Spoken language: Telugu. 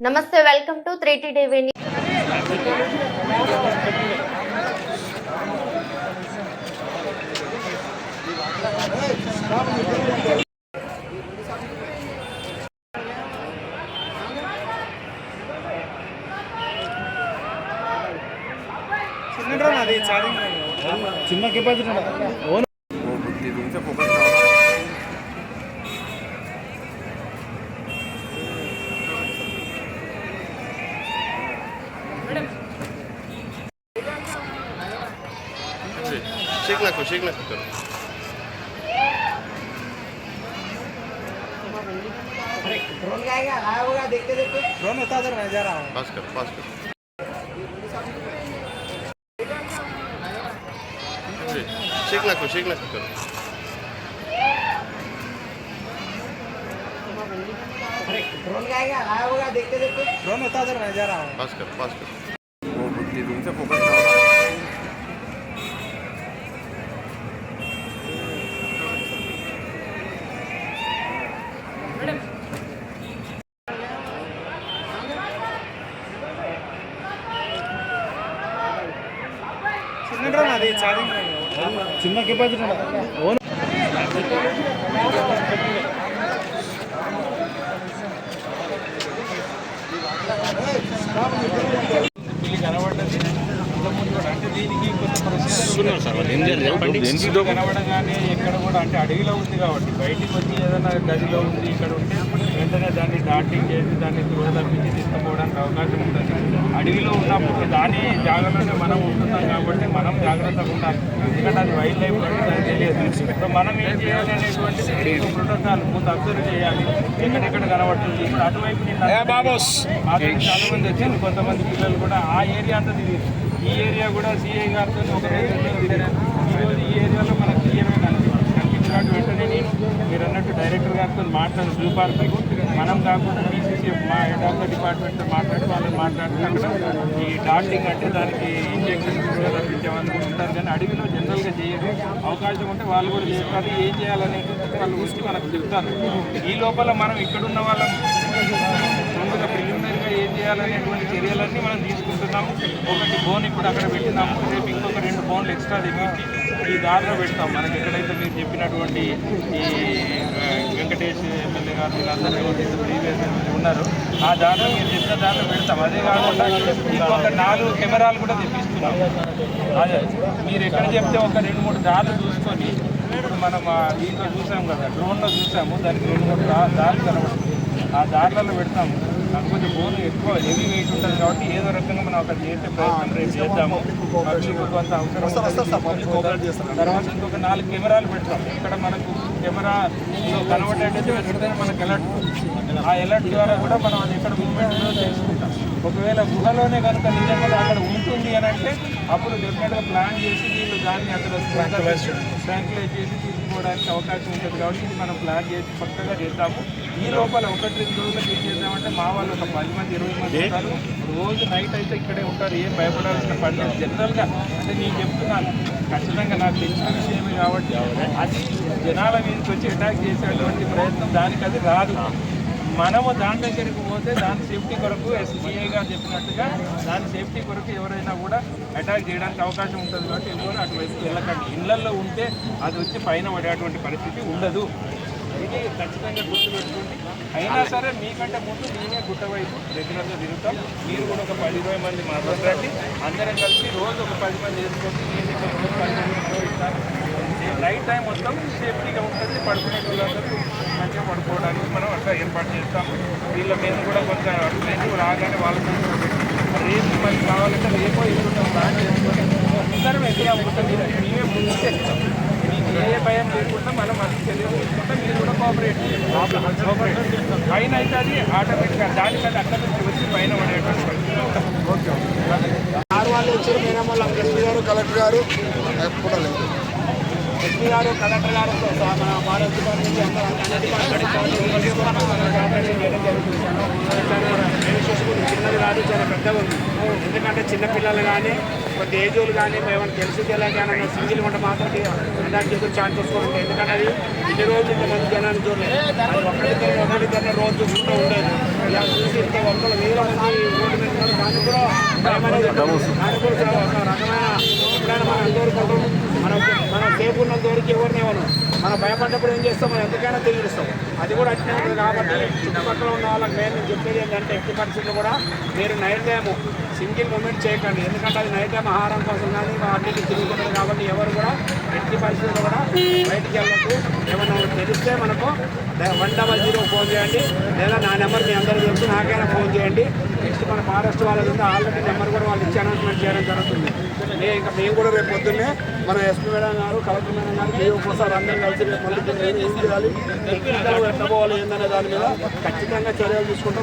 నమస్తే వెల్కమ్ టు త్రీ టీవీ చిన్న కెపాసిటీ नको शेक नको करू ड्रोन आएगा आया होगा देखते देखते ड्रोन होता मैं जा रहा हूँ पास कर पास कर. ड्रोन आएगा आया होगा देखते देखते। ड्रोन होता सर मैं जा रहा हूँ पास कर पास कर। हो बुद्धी तुमचं फोकस చిన్న కెపాసిటీ అంటే కనబడగానే ఎక్కడ కూడా అంటే అడవిలో ఉంది కాబట్టి బయటికి వచ్చి ఏదైనా గదిలో ఉంది ఇక్కడ ఉంటే వెంటనే దాన్ని డాటింగ్ చేసి దాన్ని దూర తప్పించి తీసుకుపోవడానికి అవకాశం ఉంటుంది. అడవిలో ఉన్నప్పుడు దాని జాగ్రత్తగా మనం ఉంటున్నాం కాబట్టి మనం జాగ్రత్తగా ఉండాలి. ఎందుకంటే అది వైల్డ్ లైఫ్ కాబట్టి దానికి తెలియదు. సో మనం ఏం చేయాలి అనేటువంటి ప్రోటోకాల్ ముందు అబ్జర్వ్ చేయాలి. ఎక్కడెక్కడ కనబడుతుంది? అటువైపు చాలా మంది వచ్చారు. కొంతమంది పిల్లలు కూడా ఆ ఏరియా అంతా తిరిగి ఈ ఏరియా కూడా సిఐ గారితో ఒక ఈరోజు ఈ ఏరియాలో మనకు క్లియర్గా కనిపించింది. కనిపించినట్టు వెంటనే నేను మీరు అన్నట్టు డైరెక్టర్ గారితో మాట్లాడు జూ పార్క్ మనం కాకుండా బీసీసీ మా హెడ్ ఆఫ్ ద డిపార్ట్మెంట్తో మాట్లాడి వాళ్ళని మాట్లాడితే ఈ డాక్టింగ్ అంటే దానికి ఇంజెక్షన్ కూడా కూడా ఉంటారు. కానీ అడవిలో జనరల్గా చేయరు. అవకాశం ఉంటే వాళ్ళు కూడా చేస్తారు. ఏం చేయాలనేది వాళ్ళు వచ్చి మనకు చెప్తారు. ఈ లోపల మనం ఇక్కడున్న వాళ్ళం చేయాలనేటువంటి చర్యలన్నీ మనం తీసుకుంటున్నాము. ఒకటి బోన్ ఇప్పుడు అక్కడ పెట్టినాము. రేపు ఇంకొక రెండు బోన్లు ఎక్స్ట్రా తెప్పించి ఈ దారిలో పెడతాం మనకి ఎక్కడైతే మీరు చెప్పినటువంటి ఈ వెంకటేష్ ఎమ్మెల్యే గారు వీళ్ళందరూ ఎవరైతే ప్రీవియస్ ఉన్నారు ఆ దారిలో మీరు చెప్పిన దారిలో పెడతాం అదే కాకుండా ఇంకొక నాలుగు కెమెరాలు కూడా తెప్పిస్తున్నాం అదే మీరు ఎక్కడ చెప్తే ఒక రెండు మూడు దారులు చూసుకొని ఇప్పుడు మనం దీంట్లో చూసాం కదా డ్రోన్లో చూసాము. దానికి రెండు మూడు దారులు కనబడుతుంది ఆ దారులలో పెడతాము. కాకపోతే బోన్ ఎక్కువ హెవీ వెయిట్ ఉంటుంది కాబట్టి ఏదో రకంగా మనం అక్కడ చేసే ప్రయత్నం రేపు చేద్దాము. పబ్లిక్ కొంత అవసరం. తర్వాత ఇంకొక నాలుగు కెమెరాలు పెడతాం. ఇక్కడ మనకు కెమెరా కనబడేటైతే వెంటనే మనకు అలర్ట్ ఆ అలర్ట్ ద్వారా కూడా మనం అది ఎక్కడ మూవ్మెంట్ తెలుసుకుంటాం. ఒకవేళ గుహలోనే కనుక నిజంగా అక్కడ ఉంటుంది అని అంటే అప్పుడు డెఫినెట్గా ప్లాన్ చేసి వీళ్ళు దాన్ని అక్కడ ట్రాంక్లైజ్ చేసి తీసుకోవడానికి అవకాశం ఉంటుంది. కాబట్టి ఇది మనం ప్లాన్ చేసి పక్కగా చేద్దాము. ఈ లోపల ఒకటి రెండు రోజులకు ఏం చేద్దామంటే మా వాళ్ళు ఒక పది మంది ఇరవై మంది ఉంటారు. రోజు నైట్ అయితే ఇక్కడే ఉంటారు. ఏం భయపడాల్సిన పని లేదు. జనరల్గా అంటే నేను చెప్తున్నాను. ఖచ్చితంగా నాకు తెలిసిన విషయమే కాబట్టి అది జనాల మీదకి వచ్చి అటాక్ చేసేటువంటి ప్రయత్నం దానికి అది రాదు. మనము దాని దగ్గరికి పోతే దాని సేఫ్టీ కొరకు ఎస్బీఐ గారు చెప్పినట్టుగా దాని సేఫ్టీ కొరకు ఎవరైనా కూడా అటాక్ చేయడానికి అవకాశం ఉంటుంది కాబట్టి ఎవరు అటువైపు వెళ్ళకండి. ఇళ్ళలో ఉంటే అది వచ్చి పైన పడేటువంటి పరిస్థితి ఉండదు. ఇది ఖచ్చితంగా గుర్తుపెట్టుకోండి. అయినా సరే మీకంటే ముందు మేమే గుట్ట వైపు రెగ్యులర్గా తిరుగుతాం. మీరు కూడా ఒక పది ఇరవై మంది మాట్లాడండి అందరం కలిసి రోజు ఒక పది మంది వేసుకోండి. నేను పది మంది టైం మొత్తం సేఫ్టీగా ఉంటుంది పడుకునే వాళ్ళందరూ మంచిగా పడుకోవడానికి మనం అట్లా ఏర్పాటు చేస్తాం. వీళ్ళ మీద కూడా కొంత అటువైపు రాగానే వాళ్ళతో పెట్టి రేపు మనకి కావాలంటే రేపో ఎదురుగా ప్లాన్ చేసుకొని అందరం ఎదురు అమ్ముతాం మేమే ముందు చేస్తాం మీకు ఏ భయం లేకుండా మనం అది చర్యలు తీసుకుంటే మీరు కూడా కోఆపరేట్ పైన అయితే అది ఆటోమేటిక్గా దానికంటే అక్కడ నుంచి వచ్చి పైన పడేటువంటి పరిస్థితి. ఓకే. ఆరు వాళ్ళు వచ్చారు ఎస్పీ గారు కలెక్టర్ గారు. లేదు. ఎస్పీ గారు కలెక్టర్ గారు మన భారత్ డిపార్ట్మెంట్ అన్ని డిపార్ట్మెంట్ చేయడం జరుగుతుంది. చిన్నది కాదు చాలా పెద్దగా ఉంది. ఎందుకంటే చిన్నపిల్లలు కానీ కొద్ది ఏజోలు కానీ ఏమైనా తెలుసు తెలియక సింగిల్ ఉంటే మాత్రం దానికి ఎదురు ఛాన్స్ వస్తుంది ఎందుకంటే అది ఇన్ని రోజులు ఇంతమంది జనాన్ని చూడలేదు. అది ఒకరిద్దరు ఒకటి రోజు చూస్తూ ఉండేది. ఇలా చూసి ఇంత ఒక్కరు వేల మంది రోడ్డు మీద దాన్ని కూడా భయం దాన్ని కూడా చాలా ఒక రకమైన ఎప్పుడైనా మనం ఎంతవరకు మనం మనం సేఫ్ ఉన్నంత వరకు ఎవరిని ఇవ్వను మనం భయపడ్డప్పుడు ఏం చేస్తాం? మనం ఎంతకైనా తెలియస్తాం అది కూడా అట్లే ఉంటుంది కాబట్టి చుట్టుపక్కల ఉన్న వాళ్ళకి మేము నేను చెప్పేది ఏంటంటే ఎట్టి పరిస్థితులు కూడా మీరు నైట్ టైం సింగిల్ మూమెంట్ చేయకండి. ఎందుకంటే అది నైట్ టైం ఆహారం కోసం కానీ అన్నింటి తిరుగుతుంది కాబట్టి ఎవరు కూడా ఎట్టి పరిస్థితుల్లో కూడా బయటికి వెళ్ళకు ఏమన్నా తెలిస్తే మనకు వన్ డబల్ జీరో ఫోన్ చేయండి. లేదా నా నెంబర్ మీ అందరూ తెలుసు. నాకైనా ఫోన్ చేయండి. నెక్స్ట్ మన ఫారెస్ట్ వాళ్ళది ఆల్రెడీ నెంబర్ కూడా వాళ్ళు ఇచ్చి అనౌన్స్మెంట్ చేయడం జరుగుతుంది. ఇంకా మేము కూడా రేపు పొద్దున్నే మన ఎస్పీ మేడం గారు కలెక్టర్ మేడం గారు మేము ఒక్కోసారి అందరం కలిసి రేపు మళ్ళీ ఏం చేయాలి ఎట్లా పోవాలి ఏందనే దాని మీద ఖచ్చితంగా చర్యలు తీసుకుంటాం.